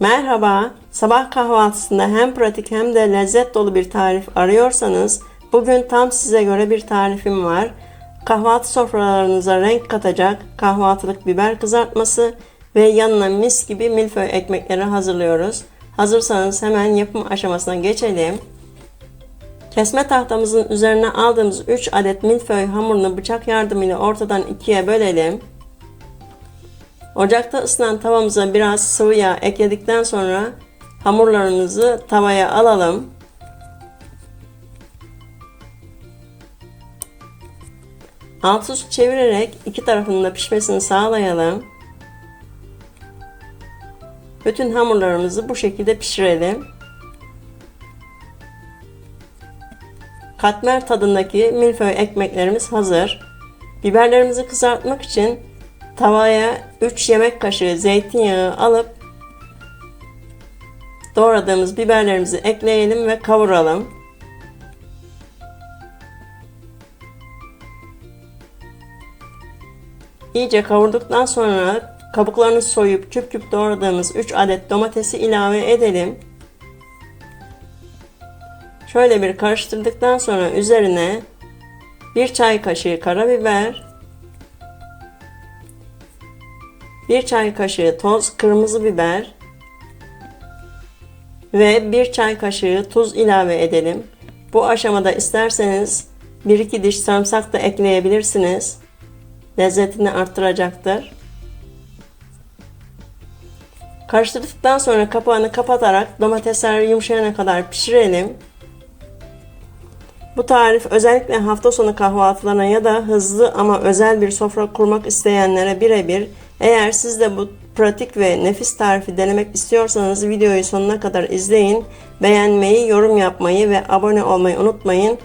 Merhaba, sabah kahvaltısında hem pratik hem de lezzet dolu bir tarif arıyorsanız bugün tam size göre bir tarifim var. Kahvaltı sofralarınıza renk katacak kahvaltılık biber kızartması ve yanına mis gibi milföy ekmekleri hazırlıyoruz. Hazırsanız hemen yapım aşamasına geçelim. Kesme tahtamızın üzerine aldığımız 3 adet milföy hamurunu bıçak yardımıyla ortadan ikiye bölelim. Ocakta ısınan tavamıza biraz sıvı yağ ekledikten sonra hamurlarımızı tavaya alalım. Alt üst çevirerek iki tarafının da pişmesini sağlayalım. Bütün hamurlarımızı bu şekilde pişirelim. Katmer tadındaki milföy ekmeklerimiz hazır. Biberlerimizi kızartmak için tavaya 3 yemek kaşığı zeytinyağı alıp doğradığımız biberlerimizi ekleyelim ve kavuralım. İyice kavurduktan sonra kabuklarını soyup küp küp doğradığımız 3 adet domatesi ilave edelim. Şöyle bir karıştırdıktan sonra üzerine 1 çay kaşığı karabiber, 1 çay kaşığı toz kırmızı biber ve 1 çay kaşığı tuz ilave edelim. Bu aşamada isterseniz 1-2 diş sarımsak da ekleyebilirsiniz. Lezzetini arttıracaktır. Karıştırdıktan sonra kapağını kapatarak domatesler yumuşayana kadar pişirelim. Bu tarif özellikle hafta sonu kahvaltılarına ya da hızlı ama özel bir sofra kurmak isteyenlere birebir. Eğer siz de bu pratik ve nefis tarifi denemek istiyorsanız videoyu sonuna kadar izleyin. Beğenmeyi, yorum yapmayı ve abone olmayı unutmayın.